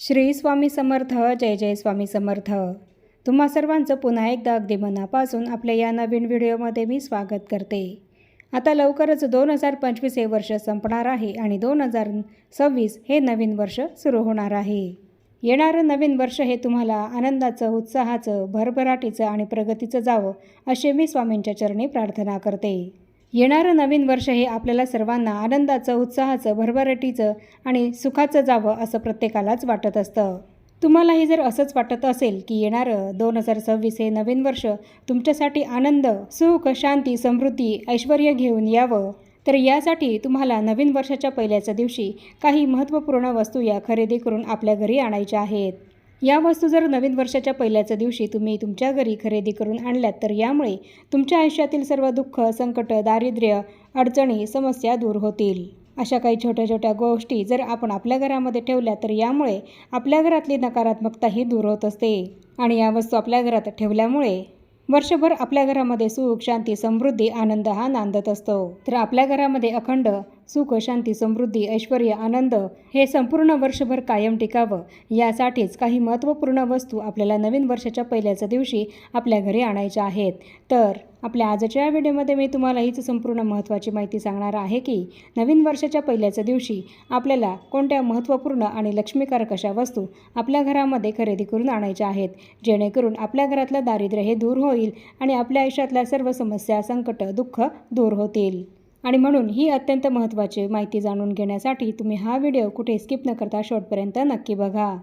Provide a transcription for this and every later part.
श्री स्वामी समर्थ जय जय स्वामी समर्थ. तुम्हा सर्वांचं पुन्हा एकदा अगदी मनापासून आपल्या या नवीन व्हिडिओमध्ये मी स्वागत करते. आता लवकरच दोन हजार पंचवीस हे वर्ष संपणार आहे आणि दोन हजार सव्वीस हे नवीन वर्ष सुरू होणार आहे. येणारं नवीन वर्ष हे तुम्हाला आनंदाचं उत्साहाचं भरभराटीचं आणि प्रगतीचं जावं असे मी स्वामींच्या चरणी प्रार्थना करते. येणारं नवीन वर्ष हे आपल्याला सर्वांना आनंदाचं उत्साहाचं भरभराटीचं आणि सुखाचं जावं असं प्रत्येकालाच वाटत असतं. तुम्हालाही जर असंच वाटत असेल की येणारं दोन हजार सव्वीस हे नवीन वर्ष तुमच्यासाठी आनंद सुख शांती समृद्धी ऐश्वर घेऊन यावं तर यासाठी तुम्हाला नवीन वर्षाच्या पहिल्याच्या दिवशी काही महत्त्वपूर्ण वस्तू या खरेदी करून आपल्या घरी आणायच्या आहेत. या वस्तू जर नवीन वर्षाच्या पहिल्याच्या दिवशी तुम्ही तुमच्या घरी खरेदी करून आणल्यात तर यामुळे तुमच्या आयुष्यातील सर्व दुःख संकट दारिद्र्य अडचणी समस्या दूर होतील. अशा काही छोट्या छोट्या गोष्टी जर आपण आपल्या घरामध्ये ठेवल्या तर यामुळे आपल्या घरातली नकारात्मकताही दूर होत असते. आणि या वस्तू आपल्या घरात ठेवल्यामुळे वर्षभर आपल्या घरामध्ये सुख शांती समृद्धी आनंद हा नांदत असतो. तर आपल्या घरामध्ये अखंड सुख शांती समृद्धी ऐश्वर आनंद हे संपूर्ण वर्षभर कायम टिकावं. यासाठीच काही महत्त्वपूर्ण वस्तू आपल्याला नवीन वर्षाच्या पहिल्याच्या दिवशी आपल्या घरी आणायच्या आहेत. तर आपल्या आजच्या व्हिडिओमध्ये मी तुम्हाला हीच संपूर्ण महत्त्वाची माहिती सांगणार आहे की नवीन वर्षाच्या पहिल्याच्या दिवशी आपल्याला कोणत्या महत्त्वपूर्ण आणि लक्ष्मीकारक अशा वस्तू आपल्या घरामध्ये खरेदी करून आणायच्या आहेत जेणेकरून आपल्या घरातलं दारिद्र्य हे दूर होईल आणि आपल्या आयुष्यातल्या सर्व समस्या संकट दुःख दूर होतील. आणि म्हणून ही अत्यंत महत्त्वाची माहिती जाणून घेण्यासाठी तुम्ही हा व्हिडिओ कुठे स्किप न करता शेवटपर्यंत नक्की बघा.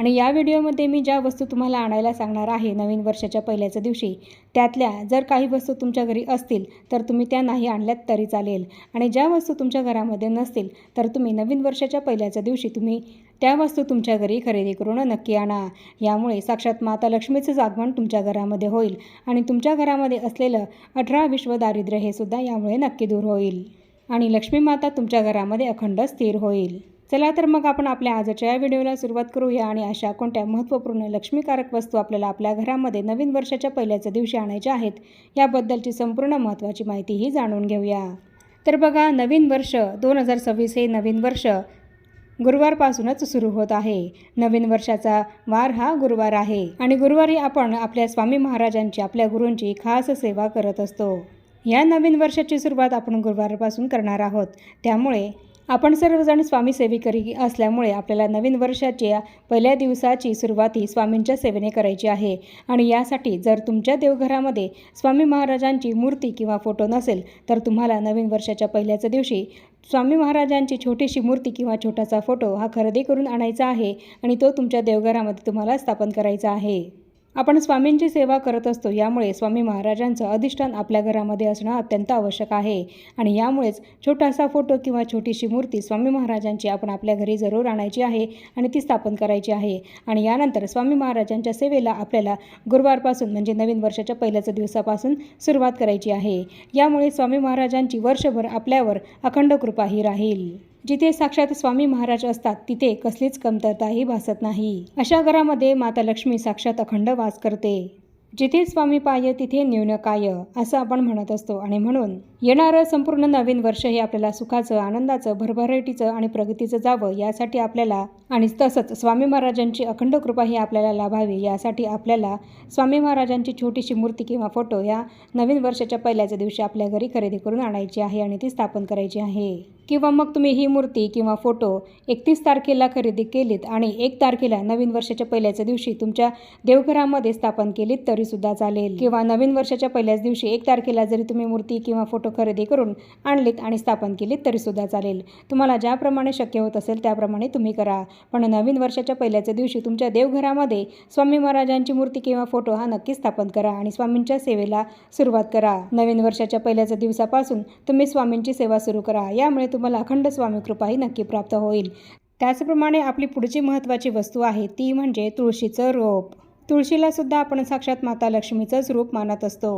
आणि या व्हिडिओमध्ये मी ज्या वस्तू तुम्हाला आणायला सांगणार आहे नवीन वर्षाच्या पहिल्याच्या दिवशी त्यातल्या जर काही वस्तू तुमच्या घरी असतील तर तुम्ही त्या नाही आणल्यात तरी चालेल. आणि ज्या वस्तू तुमच्या घरामध्ये नसतील तर तुम्ही नवीन वर्षाच्या पहिल्याच्या दिवशी तुम्ही त्या वस्तू तुमच्या घरी खरेदी करून नक्की आणा. यामुळे साक्षात माता लक्ष्मीचंच आगमन तुमच्या घरामध्ये होईल आणि तुमच्या घरामध्ये असलेलं अठरा विश्व दारिद्र्य हे सुद्धा यामुळे नक्की दूर होईल. आणि लक्ष्मी माता तुमच्या घरामध्ये अखंड स्थिर होईल. चला तर मग आपण आपल्या आजच्या या व्हिडिओला सुरुवात करूया आणि अशा कोणत्या महत्त्वपूर्ण लक्ष्मीकारक वस्तू आपल्याला आपल्या घरामध्ये नवीन वर्षाच्या पहिल्याच्या दिवशी आणायच्या आहेत याबद्दलची संपूर्ण महत्त्वाची माहितीही जाणून घेऊया. तर बघा नवीन वर्ष दोन हजार सव्वीस हे नवीन वर्ष गुरुवारपासूनच सुरू होत आहे. नवीन वर्षाचा वार हा गुरुवार आहे आणि गुरुवारी आपण आपल्या स्वामी महाराजांची आपल्या गुरूंची खास सेवा करत असतो. या नवीन वर्षाची सुरुवात आपण गुरुवारपासून करणार आहोत. त्यामुळे आपण सर्वजण स्वामी सेविकरी असल्यामुळे आपल्याला नवीन वर्षाच्या पहिल्या दिवसाची सुरुवात ही स्वामींच्या सेवेने करायची आहे. आणि यासाठी जर तुमच्या देवघरामध्ये स्वामी महाराजांची मूर्ती किंवा फोटो नसेल तर तुम्हाला नवीन वर्षाच्या पहिल्याच्या दिवशी स्वामी महाराजांची छोटीशी मूर्ती किंवा छोटासा फोटो हा खरेदी करून आणायचा आहे आणि तो तुमच्या देवघरामध्ये तुम्हाला स्थापन करायचा आहे. आपण स्वामींची सेवा करत असतो यामुळे स्वामी महाराजांचं अधिष्ठान आपल्या घरामध्ये असणं अत्यंत आवश्यक आहे. आणि यामुळेच छोटासा फोटो किंवा छोटीशी मूर्ती स्वामी महाराजांची आपण आपल्या घरी जरूर आणायची आहे आणि ती स्थापन करायची आहे. आणि यानंतर स्वामी महाराजांच्या सेवेला आपल्याला गुरुवारपासून म्हणजे नवीन वर्षाच्या पहिल्याच दिवसापासून सुरुवात करायची आहे. यामुळे स्वामी महाराजांची वर्षभर आपल्यावर अखंड कृपाही राहील. जिथे साक्षात स्वामी महाराज असतात तिथे कसलीच कमतरताही भासत नाही. अशा घरामध्ये माता लक्ष्मी साक्षात अखंड वास करते. जिथे स्वामी पाय तिथे न्यून काय असं आपण म्हणत असतो. आणि म्हणून येणारं संपूर्ण नवीन वर्ष हे आपल्याला सुखाचं आनंदाचं भरभराटीचं आणि प्रगतीचं जावं यासाठी आपल्याला आणि तसंच स्वामी महाराजांची अखंड कृपा ही आपल्याला लाभावी यासाठी आपल्याला स्वामी महाराजांची छोटीशी मूर्ती किंवा फोटो या नवीन वर्षाच्या पहिल्याच्या दिवशी आपल्या घरी खरेदी करून आणायची आहे आणि ती स्थापन करायची आहे. किंवा मग तुम्ही ही मूर्ती किंवा फोटो एकतीस तारखेला खरेदी केलीत आणि एक तारखेला नवीन वर्षाच्या पहिल्याच्या दिवशी तुमच्या देवघरामध्ये स्थापन केलीत तरीसुद्धा चालेल. किंवा नवीन वर्षाच्या पहिल्याच दिवशी एक तारखेला जरी तुम्ही मूर्ती किंवा फोटो खरेदी करून आणलीत आणि स्थापन केलीत तरीसुद्धा चालेल. तुम्हाला ज्याप्रमाणे शक्य होत असेल त्याप्रमाणे तुम्ही करा. पण नवीन वर्षाच्या पहिल्याच्या दिवशी तुमच्या देवघरामध्ये स्वामी महाराजांची मूर्ती किंवा फोटो हा नक्की स्थापन करा आणि स्वामींच्या सेवेला सुरुवात करा. नवीन वर्षाच्या पहिल्याच्या दिवसापासून तुम्ही स्वामींची सेवा सुरू करा. यामुळे तुम्हाला अखंड स्वामी कृपाही नक्की प्राप्त होईल. त्याचप्रमाणे आपली पुढची महत्त्वाची वस्तू आहे ती म्हणजे तुळशीचं रोप. तुळशीला सुद्धा आपण साक्षात माता लक्ष्मीचंच रूप मानत असतो.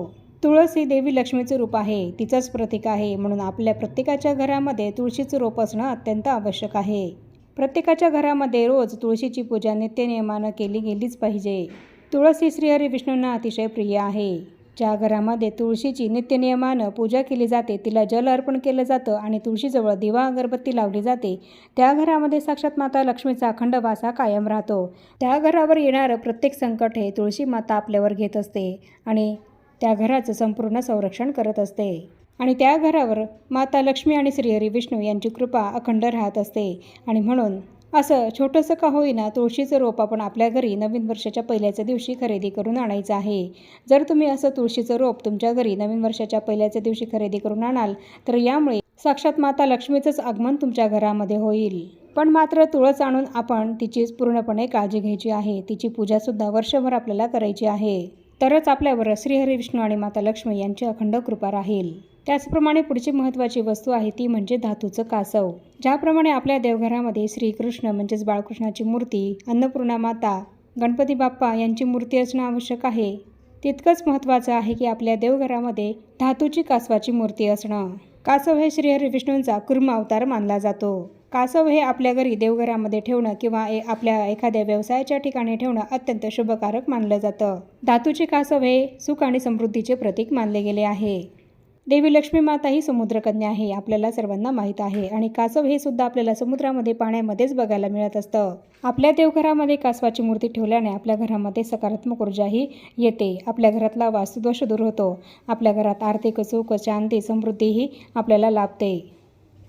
तुळस ही देवी लक्ष्मीचं रूप आहे तिचंच प्रतीक आहे म्हणून आपल्या प्रत्येकाच्या घरामध्ये तुळशीचं रोप असणं अत्यंत आवश्यक आहे. प्रत्येकाच्या घरामध्ये रोज तुळशीची पूजा नित्यनियमानं केली गेलीच पाहिजे. तुळस ही श्रीहरी विष्णूंना अतिशय प्रिय आहे. ज्या घरामध्ये तुळशीची नित्यनियमानं पूजा केली जाते तिला जल अर्पण केलं जातं आणि तुळशीजवळ दिवा अगरबत्ती लावली जाते. त्या घरामध्ये साक्षात माता लक्ष्मीचा अखंड वासा हा कायम राहतो. त्या घरावर येणारं प्रत्येक संकट हे तुळशी माता आपल्यावर घेत असते आणि त्या घराचं संपूर्ण संरक्षण करत असते. आणि त्या घरावर माता लक्ष्मी आणि श्रीहरी विष्णू यांची कृपा अखंड राहत असते. आणि म्हणून असं छोटंसं का होईना तुळशीचं रोप आपण आपल्या घरी नवीन वर्षाच्या पहिल्याच्या दिवशी खरेदी करून आणायचं आहे. जर तुम्ही असं तुळशीचं रोप तुमच्या घरी नवीन वर्षाच्या पहिल्याच्या दिवशी खरेदी करून आणाल तर यामुळे साक्षात माता लक्ष्मीचंच आगमन तुमच्या घरामध्ये होईल. पण मात्र तुळस आणून आपण तिचीच पूर्णपणे काळजी घ्यायची आहे. तिची पूजासुद्धा वर्षभर आपल्याला करायची आहे. तरच आपल्यावर श्रीहरी विष्णू आणि माता लक्ष्मी यांची अखंड कृपा राहील. त्याचप्रमाणे पुढची महत्त्वाची वस्तू आहे ती म्हणजे धातूचं कासव. ज्याप्रमाणे आपल्या देवघरामध्ये श्रीकृष्ण म्हणजेच बाळकृष्णाची मूर्ती अन्नपूर्णा माता गणपती बाप्पा यांची मूर्ती असणं आवश्यक आहे. तितकंच महत्त्वाचं आहे की आपल्या देवघरामध्ये धातूची कासवाची मूर्ती असणं. कासव हे श्रीहरी विष्णूंचा कुर्म अवतार मानला जातो. कासव हे आपल्या घरी देवघरामध्ये ठेवणं किंवा ए आपल्या एखाद्या व्यवसायाच्या ठिकाणी ठेवणं अत्यंत शुभकारक मानलं जातं. धातूचे कासव हे सुख आणि समृद्धीचे प्रतीक मानले गेले आहे. देवी लक्ष्मी माता ही समुद्रकन्या आहे आपल्याला सर्वांना माहीत आहे. आणि कासव हे सुद्धा आपल्याला समुद्रामध्ये पाण्यामध्येच बघायला मिळत असतं. आपल्या देवघरामध्ये कासवाची मूर्ती ठेवल्याने आपल्या घरामध्ये सकारात्मक ऊर्जाही येते. आपल्या घरातला वास्तुदोष दूर होतो. आपल्या घरात आर्थिक सुख शांती समृद्धीही आपल्याला लाभते.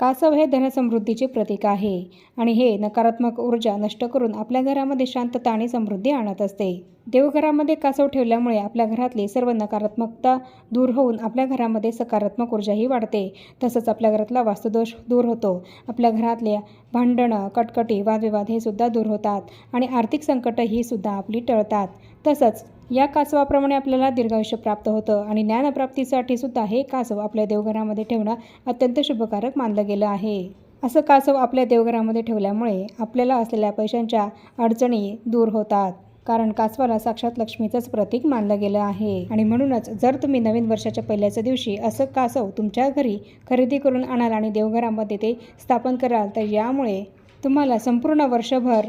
कासव हे धनसमृद्धीचे प्रतीक आहे आणि हे नकारात्मक ऊर्जा नष्ट करून आपल्या घरामध्ये शांतता आणि समृद्धी आणत असते. देवघरामध्ये कासव ठेवल्यामुळे आपल्या घरातली सर्व नकारात्मकता दूर होऊन आपल्या घरामध्ये सकारात्मक ऊर्जाही वाढते. तसंच आपल्या घरातला वास्तुदोष दूर होतो. आपल्या घरातल्या भांडणं कटकटी वादविवाद हे सुद्धा दूर होतात आणि आर्थिक संकटं ही सुद्धा आपली टळतात. तसंच या कासवाप्रमाणे आपल्याला दीर्घायुष्य प्राप्त होतं आणि ज्ञानप्राप्तीसाठी सुद्धा हे कासव आपल्या देवघरामध्ये ठेवणं अत्यंत शुभकारक मानलं गेलं आहे. असं कासव आपल्या देवघरामध्ये ठेवल्यामुळे आपल्याला असलेल्या पैशांच्या अडचणी दूर होतात. कारण कासवाला साक्षात लक्ष्मीचंच प्रतीक मानलं गेलं आहे. आणि म्हणूनच जर तुम्ही नवीन वर्षाच्या पहिल्याच्या दिवशी असं कासव तुमच्या घरी खरेदी करून आणाल आणि देवघरामध्ये ते स्थापन कराल तर यामुळे तुम्हाला संपूर्ण वर्षभर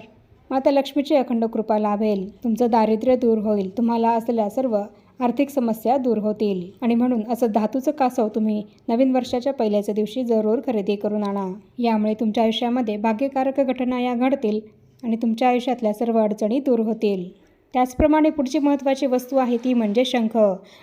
माता लक्ष्मीची अखंड कृपा लाभेल. तुमचं दारिद्र्य दूर होईल. तुम्हाला असलेल्या सर्व आर्थिक समस्या दूर होतील. आणि म्हणून असं धातूचं कासव तुम्ही नवीन वर्षाच्या पहिल्याच्या दिवशी जरूर खरेदी करून आणा. यामुळे तुमच्या आयुष्यामध्ये भाग्यकारक घटना या घडतील आणि तुमच्या आयुष्यातल्या सर्व अडचणी दूर होतील. त्याचप्रमाणे पुढची महत्त्वाची वस्तू आहे ती म्हणजे शंख.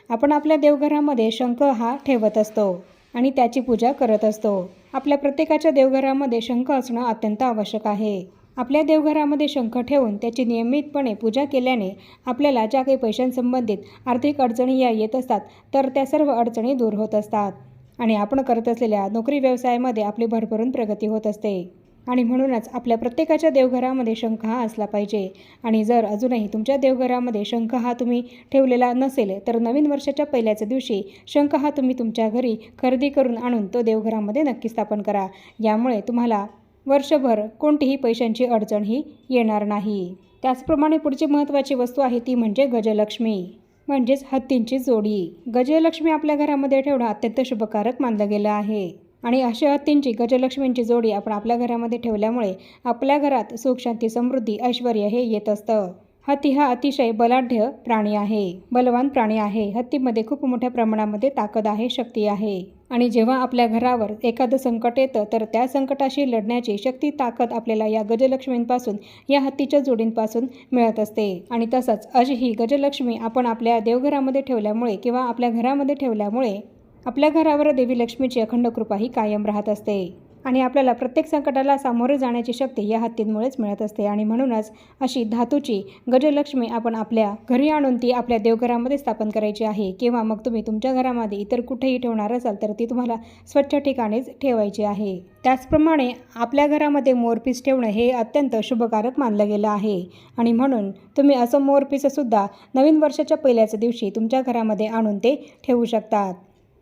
आपण आपल्या देवघरामध्ये शंख हा ठेवत असतो आणि त्याची पूजा करत असतो. आपल्या प्रत्येकाच्या देवघरामध्ये शंख असणं अत्यंत आवश्यक आहे. आपल्या देवघरामध्ये शंख ठेवून त्याची नियमितपणे पूजा केल्याने आपल्याला ज्या काही पैशांसंबंधित आर्थिक अडचणी या येत असतात तर त्या सर्व अडचणी दूर होत असतात. आणि आपण करत असलेल्या नोकरी व्यवसायामध्ये आपली भरभरून प्रगती होत असते. आणि म्हणूनच आपल्या प्रत्येकाच्या देवघरामध्ये शंख हा असला पाहिजे. आणि जर अजूनही तुमच्या देवघरामध्ये शंख हा तुम्ही ठेवलेला नसेल तर नवीन वर्षाच्या पहिल्याच्या दिवशी शंख हा तुम्ही तुमच्या घरी खरेदी करून आणून तो देवघरामध्ये नक्की स्थापन करा. यामुळे तुम्हाला वर्षभर कोणतीही पैशांची अडचण ही येणार नाही. त्याचप्रमाणे पुढची महत्त्वाची वस्तू आहे ती म्हणजे गजलक्ष्मी म्हणजेच हत्तींची जोडी. गजलक्ष्मी आपल्या घरामध्ये ठेवणं अत्यंत शुभकारक मानलं गेलं आहे. आणि अशा हत्तींची गजलक्ष्मींची जोडी आपण आपल्या घरामध्ये ठेवल्यामुळे आपल्या घरात सुख शांती समृद्धी ऐश्वर हे येत असतं. हत्ती हा अतिशय बलाढ्य प्राणी आहे. बलवान प्राणी आहे. हत्तीमध्ये खूप मोठ्या प्रमाणामध्ये ताकद आहे शक्ती आहे. आणि जेव्हा आपल्या घरावर एखादं संकट येतं तर त्या संकटाशी लढण्याची शक्ती ताकद आपल्याला या गजलक्ष्मींपासून या हत्तीच्या जोडींपासून मिळत असते. आणि तसंच अशी ही गजलक्ष्मी आपण आपल्या देवघरामध्ये ठेवल्यामुळे किंवा आपल्या घरामध्ये ठेवल्यामुळे आपल्या घरावर देवी लक्ष्मीची अखंड कृपा ही कायम राहत असते. आणि आपल्याला प्रत्येक संकटाला सामोरे जाण्याची शक्ती या हत्तींमुळेच मिळत असते. आणि म्हणूनच अशी धातूची गजलक्ष्मी आपण आपल्या घरी आणून ती आपल्या देवघरामध्ये स्थापन करायची आहे. किंवा मग तुम्ही तुमच्या घरामध्ये इतर कुठेही ठेवणार असाल तर ती तुम्हाला स्वच्छ ठिकाणीच ठेवायची आहे. त्याचप्रमाणे आपल्या घरामध्ये मोरपीस ठेवणं हे अत्यंत शुभकारक मानलं गेलं आहे. आणि म्हणून तुम्ही असं मोरपीससुद्धा नवीन वर्षाच्या पहिल्याच्या दिवशी तुमच्या घरामध्ये आणून ते ठेवू शकतात.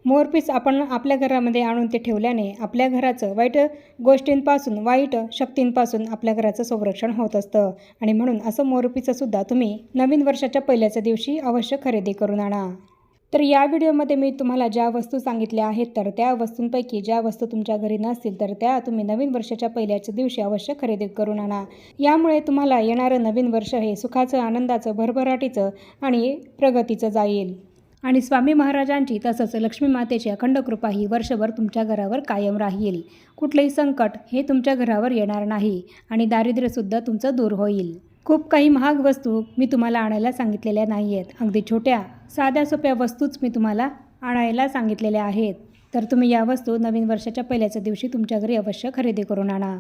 मोरपीस आपण आपल्या घरामध्ये आणून ते ठेवल्याने आपल्या घराचं वाईट गोष्टींपासून वाईट शक्तींपासून आपल्या घराचं संरक्षण होत असतं. आणि म्हणून असं मोरपीचंसुद्धा तुम्ही नवीन वर्षाच्या पहिल्याच्या दिवशी अवश्य खरेदी करून आणा. तर या व्हिडिओमध्ये मी तुम्हाला ज्या वस्तू सांगितल्या आहेत तर त्या वस्तूंपैकी ज्या वस्तू तुमच्या घरी नसतील तर त्या तुम्ही नवीन वर्षाच्या पहिल्याच्या दिवशी अवश्य खरेदी करून आणा. यामुळे तुम्हाला येणारं नवीन वर्ष हे सुखाचं आनंदाचं भरभराटीचं आणि प्रगतीचं जाईल. आणि स्वामी महाराजांची तसंच लक्ष्मी मातेची अखंड कृपा ही वर्षभर तुमच्या घरावर कायम राहील. कुठलंही संकट हे तुमच्या घरावर येणार नाही आणि दारिद्र्यसुद्धा तुमचं दूर होईल. खूप काही महाग वस्तू मी तुम्हाला आणायला सांगितलेल्या नाही आहेत अगदी छोट्या साध्या सोप्या वस्तूच मी तुम्हाला आणायला सांगितलेल्या आहेत. तर तुम्ही या वस्तू नवीन वर्षाच्या पहिल्याच्या दिवशी तुमच्या घरी अवश्य खरेदी करून आणा.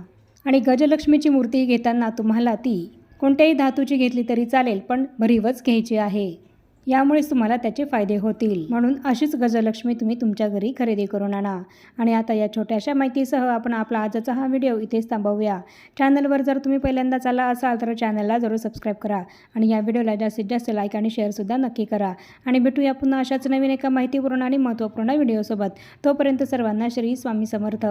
आणि गजलक्ष्मीची मूर्ती घेताना तुम्हाला ती कोणत्याही धातूची घेतली तरी चालेल पण भरीवच घ्यायची आहे. यामुळेच तुम्हाला त्याचे फायदे होतील. म्हणून अशीच गजलक्ष्मी तुम्ही तुमच्या घरी खरेदी करून आणा. आणि आता या छोट्याशा माहितीसह आपण आपला आजचा हा व्हिडिओ इथेच थांबवूया. चॅनलवर जर तुम्ही पहिल्यांदाच आला असाल तर चॅनलला जरूर सबस्क्राईब करा. आणि या व्हिडिओला जास्तीत जास्त लाईक आणि शेअरसुद्धा नक्की करा. आणि भेटूया पुन्हा अशाच नवीन एका माहितीपूर्ण आणि महत्त्वपूर्ण व्हिडिओसोबत. तोपर्यंत सर्वांना श्री स्वामी समर्थ.